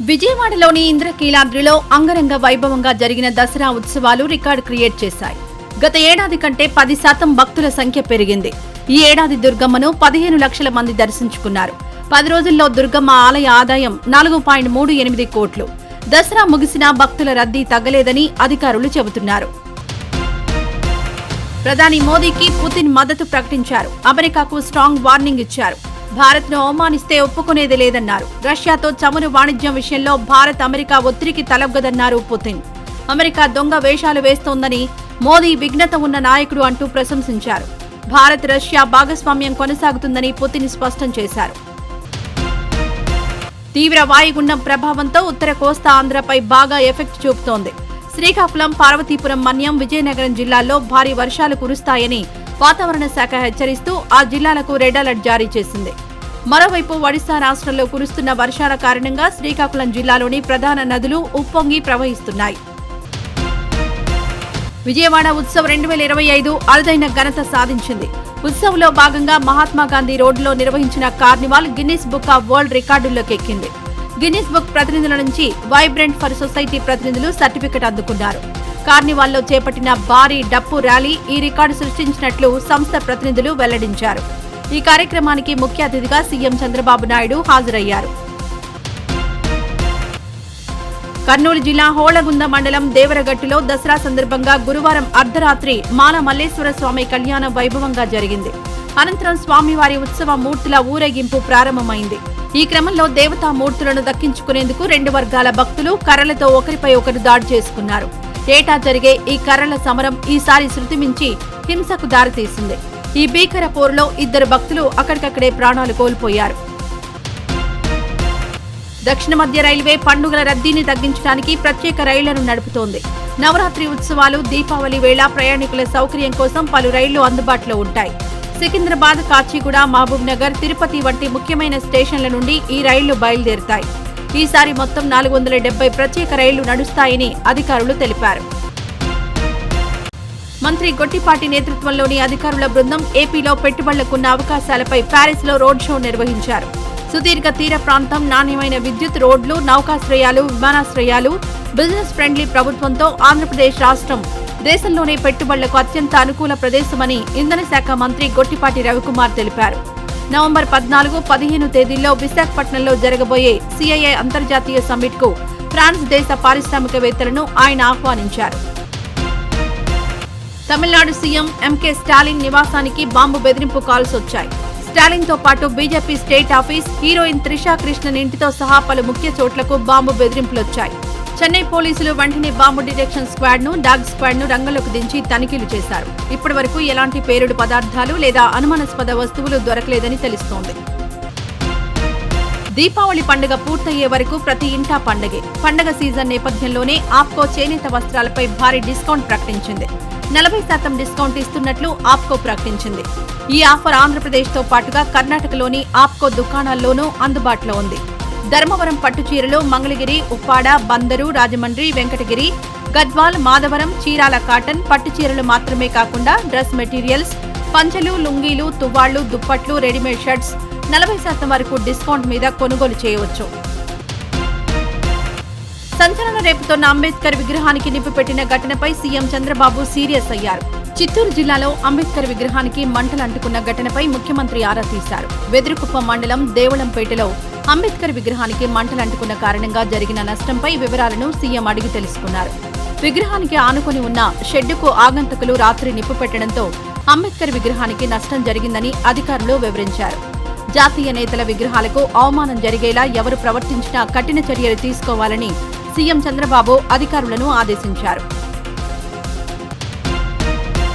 విజయవాడలోని ఇంద్రకీలాద్రిలో అంగరంగ వైభవంగా జరిగిన దసరా ఉత్సవాలు రికార్డు క్రియేట్ చేశాయి. గత ఏడాది కంటే పది శాతం భక్తుల సంఖ్య పెరిగింది. ఈ ఏడాది దుర్గమ్మను పదిహేను లక్షల మంది దర్శించుకున్నారు. పది రోజుల్లో దుర్గమ్మ ఆలయ ఆదాయం నాలుగు పాయింట్ మూడు ఎనిమిది కోట్లు. దసరా ముగిసినా భక్తుల రద్దీ తగ్గలేదని అధికారులు చెబుతున్నారు. ప్రధాని మోదీకి పుతిన్ మద్దతు ప్రకటించారు. అమెరికాకు స్ట్రాంగ్ వార్నింగ్ ఇచ్చారు. భారత్ను అవమానిస్తే ఒప్పుకునేది లేదన్నారు. రష్యాతో చమురు వాణిజ్యం విషయంలో భారత్ అమెరికా ఒత్తిడికి తలగ్గదన్నారు పుతిన్. అమెరికా దొంగ వేషాలు వేస్తోందని మోదీ విఘ్నత ఉన్న నాయకుడు అంటూ ప్రశంసించారు. భారత్ రష్యా భాగస్వామ్యం కొనసాగుతుందని పుతిన్ స్పష్టం చేశారు. తీవ్ర వాయుగుండం ప్రభావంతో ఉత్తర కోస్తా ఆంధ్రపై బాగా ఎఫెక్ట్ చూపుతోంది. శ్రీకాకుళం పార్వతీపురం మన్యం విజయనగరం జిల్లాల్లో భారీ వర్షాలు కురుస్తాయని వాతావరణ శాఖ హెచ్చరిస్తూ ఆ జిల్లాలకు రెడ్ అలర్ట్ జారీ చేసింది. మరోవైపు ఒడిశా రాష్ట్రంలో కురుస్తున్న వర్షాల కారణంగా శ్రీకాకుళం జిల్లాలోని ప్రధాన నదులు ఉప్పొంగి ప్రవహిస్తున్నాయి. విజయవాడ ఉత్సవ్ రెండు వేల ఇరవై ఐదు అరుదైన ఘనత సాధించింది. ఉత్సవంలో భాగంగా మహాత్మాగాంధీ రోడ్డులో నిర్వహించిన carnival Guinness book of world రికార్డుల్లోకి ఎక్కింది గిన్నిస్ బుక్ ప్రతినిధుల నుంచి వైబ్రెంట్ ఫర్ సొసైటీ ప్రతినిధులు సర్టిఫికెట్ అందుకున్నారు. కార్నివాల్లో చేపట్టిన భారీ డప్పు ర్యాలీ ఈ రికార్డు సృష్టించినట్లు సంస్థ ప్రతినిధులు వెల్లడించారు. ఈ కార్యక్రమానికి ముఖ్య అతిథిగా సీఎం చంద్రబాబు నాయుడు హాజరయ్యారు. కర్నూలు జిల్లా హోళగుంద మండలం దేవరగట్టులో దసరా సందర్భంగా గురువారం అర్ధరాత్రి మాల మల్లేశ్వర స్వామి కళ్యాణం వైభవంగా జరిగింది. అనంతరం స్వామివారి ఉత్సవ మూర్తుల ఊరేగింపు ప్రారంభమైంది. ఈ క్రమంలో దేవతా మూర్తులను దక్కించుకునేందుకు రెండు వర్గాల భక్తులు కర్రలతో ఒకరిపై ఒకరు దాడి చేసుకున్నారు. ఏటా జరిగే ఈ కర్రల సమరం ఈసారి శృతిమించి హింసకు దారితీసింది. ఈ భీకర పోరులో ఇద్దరు భక్తులు అక్కడికక్కడే ప్రాణాలు కోల్పోయారు. దక్షిణ మధ్య రైల్వే పండుగల రద్దీని తగ్గించడానికి ప్రత్యేక రైళ్ళను నడుపుతోంది. నవరాత్రి ఉత్సవాలు దీపావళి వేళ ప్రయాణికుల సౌకర్యం కోసం పలు రైళ్ళు అందుబాటులో ఉంటాయి. సికింద్రాబాద్ కాచిగూడ మహబూబ్ నగర్ తిరుపతి వంటి ముఖ్యమైన స్టేషన్ల నుండి ఈ రైళ్ళు బయలుదేరుతాయి. ఈసారి మొత్తం నాలుగు వందల డెబ్బై ప్రత్యేక రైళ్ళు నడుస్తాయని అధికారులు తెలిపారు. మంత్రి గొట్టిపాటి నేతృత్వంలోని అధికారుల బృందం ఏపీలో పెట్టుబడులకున్న అవకాశాలపై ప్యారిస్లో రోడ్ షో నిర్వహించారు. సుదీర్ఘ తీర ప్రాంతం నాణ్యమైన విద్యుత్ రోడ్లు నౌకాశ్రయాలు విమానాశ్రయాలు బిజినెస్ ఫ్రెండ్లీ ప్రభుత్వంతో ఆంధ్రప్రదేశ్ రాష్ట్రం దేశంలోనే పెట్టుబడులకు అత్యంత అనుకూల ప్రదేశమని ఇంధన శాఖ మంత్రి గొట్టిపాటి రవికుమార్ తెలిపారు. నవంబర్ పద్నాలుగు పదిహేను తేదీల్లో విశాఖపట్నంలో జరగబోయే సిఐఐ అంతర్జాతీయ సమ్మిట్కు ఫ్రాన్స్ దేశ పారిశ్రామికవేత్తలను ఆయన ఆహ్వానించారు. తమిళనాడు సీఎం ఎంకే స్టాలిన్ నివాసానికి బాంబు బెదిరింపు కాల్స్ వచ్చాయి. స్టాలిన్తో పాటు BJP state office heroine Trisha Krishnan ఇంటితో సహా పలు ముఖ్య చోట్లకు బాంబు బెదిరింపులొచ్చాయి. చెన్నై పోలీసులు వెంటనే బాంబు డిటెక్షన్ స్క్వాడ్ను డాగ్ స్క్వాడ్ను రంగంలోకి దించి తనిఖీలు చేశారు. ఇప్పటి వరకు ఎలాంటి పేరుడు పదార్థాలు లేదా అనుమానాస్పద వస్తువులు దొరకలేదని తెలుస్తోంది. దీపావళి పండుగ పూర్తయ్యే వరకు ప్రతి ఇంటా పండగే. పండగ సీజన్ నేపథ్యంలోనే ఆప్కో చేనేత వస్త్రాలపై భారీ డిస్కౌంట్ ప్రకటించింది. నలభై శాతం డిస్కౌంట్ ఇస్తున్నట్లు ఆప్కో ప్రకటించింది. ఈ ఆఫర్ ఆంధ్రప్రదేశ్తో పాటుగా కర్ణాటకలోని ఆప్కో దుకాణాల్లోనూ అందుబాటులో ఉంది. ధర్మవరం పట్టు చీరలు మంగళగిరి ఉప్పాడ బందరు రాజమండ్రి వెంకటగిరి గద్వాల్ మాధవరం చీరాల కాటన్ పట్టు చీరలు మాత్రమే కాకుండా డ్రెస్ మెటీరియల్స్ పంచలు లుంగీలు తువ్వాళ్ళు దుప్పట్లు రెడీమేడ్ షర్ట్స్ నలభై శాతం వరకు డిస్కౌంట్ మీద కొనుగోలు చేయవచ్చు. సంచలన రేపుతోన్న అంబేద్కర్ విగ్రహానికి నింపిపెట్టిన ఘటనపై సీఎం చంద్రబాబు సీరియస్ అయ్యారు. చిత్తూరు జిల్లాలో అంబేద్కర్ విగ్రహానికి మంటలు అంటుకున్న ఘటనపై ముఖ్యమంత్రి ఆరా తీశారు. వెదురుకుప్ప మండలం దేవళంపేటలో అంబేద్కర్ విగ్రహానికి మంటలు అంటుకున్న కారణంగా జరిగిన నష్టంపై వివరాలను సీఎం అడిగి తెలుసుకున్నారు. విగ్రహానికి ఆనుకొని ఉన్న షెడ్డుకు ఆగంతకులు రాత్రి నిప్పు పెట్టడంతో అంబేద్కర్ విగ్రహానికి నష్టం జరిగిందని అధికారులు వివరించారు. జాతీయ నేతల విగ్రహాలకు అవమానం జరిగేలా ఎవరు ప్రవర్తించినా కఠిన చర్యలు తీసుకోవాలని సీఎం చంద్రబాబు అధికారులను ఆదేశించారు.